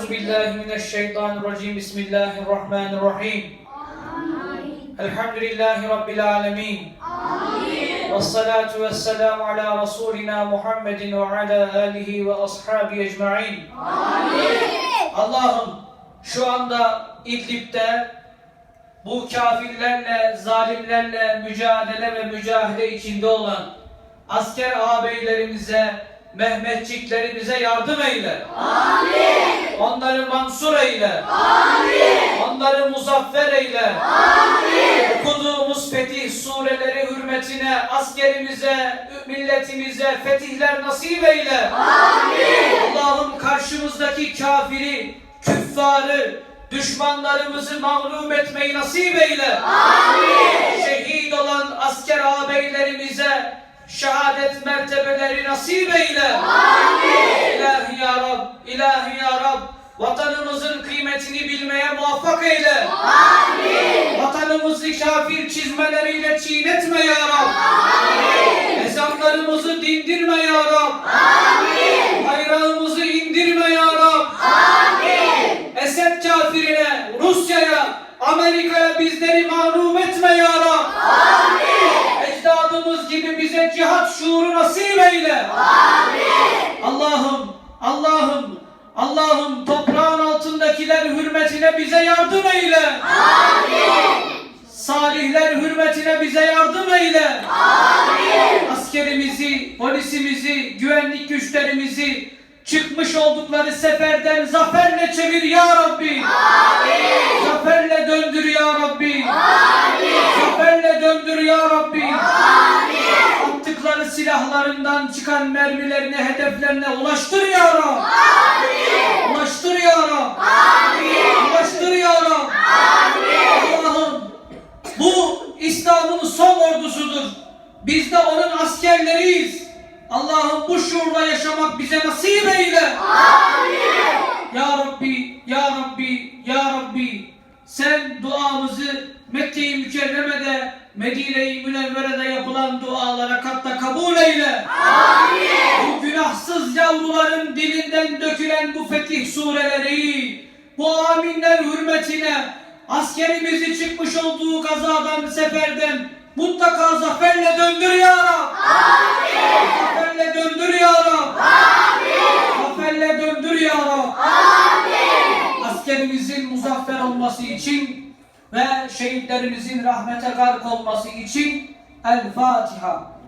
Euzu billahi mineşşeytanirracim. Bismillahirrahmanirrahim. Amin. Elhamdülillahi rabbil alamin. Amin. Ves salatu ves selam ala rasulina Muhammedin ve ala alihi ve ashabi ecmaîn. Amin. Allah'ım şu anda İdlib'de bu kafirlerle, zalimlerle mücadele ve mücahede içinde olan asker ağabeylerimize, Mehmetçiklerimize yardım eyle. Amin. Onları mansur eyle. Amin. Onları muzaffer eyle. Amin. Okuduğumuz fetih sureleri hürmetine askerimize, milletimize fetihler nasip eyle. Amin. Allah'ım karşımızdaki kafiri, küffarı, düşmanlarımızı mağlup etmeyi nasip eyle. Amin. Şehit olan asker ağabeylerimize mertebeleri nasip eyle. Amin. İlahi ya Rab, ilahi ya Rab, vatanımızın kıymetini bilmeye muvaffak eyle. Amin. Vatanımızı kafir çizmeleriyle çiğnetme ya Rab. Amin. Ezanlarımızı dindirme ya Rab. Amin. Bayrağımızı indirme ya Rab. Amin. Esed kafirine, Rusya'ya, Amerika'ya bizleri mağlup etme ya Rab. Ecdadımız Allah'ım, Allah'ım, Allah'ım toprağın altındakiler hürmetine bize yardım eyle. Salihler hürmetine bize yardım eyle. Askerimizi, polisimizi, güvenlik güçlerimizi çıkmış oldukları seferden zaferle çevir ya Rabbi. Zaferle döndür ya Rabbi. Zaferle döndür ya Rabbi. Attıkları silahlarından çıkan mermilerini hedeflerine ulaştır ya Rab. Ulaştır ya Rab. Ulaştır ya Rab. Allah'ım bu İslam'ın son ordusudur. Biz de onun askerleriyiz. Allah'ım bu şuurla yaşamak bize nasip eyle. Ya Rabbi, Ya Rabbi, Ya Rabbi sen duamızı Mekke-i Mükerreme'de Medine-i Münevvere'de yapılan dualara katta kabul eyle. Bu günahsız yavruların dilinden dökülen bu fetih sureleri, bu aminler hürmetine askerimizi çıkmış olduğu kazadan, seferden mutlaka zaferle döndür ya Rab. Zaferle döndür ya Rab. Zaferle döndür ya Rab. Askerimizin muzaffer olması için ve şehitlerimizin rahmete gark olması için El Fatiha.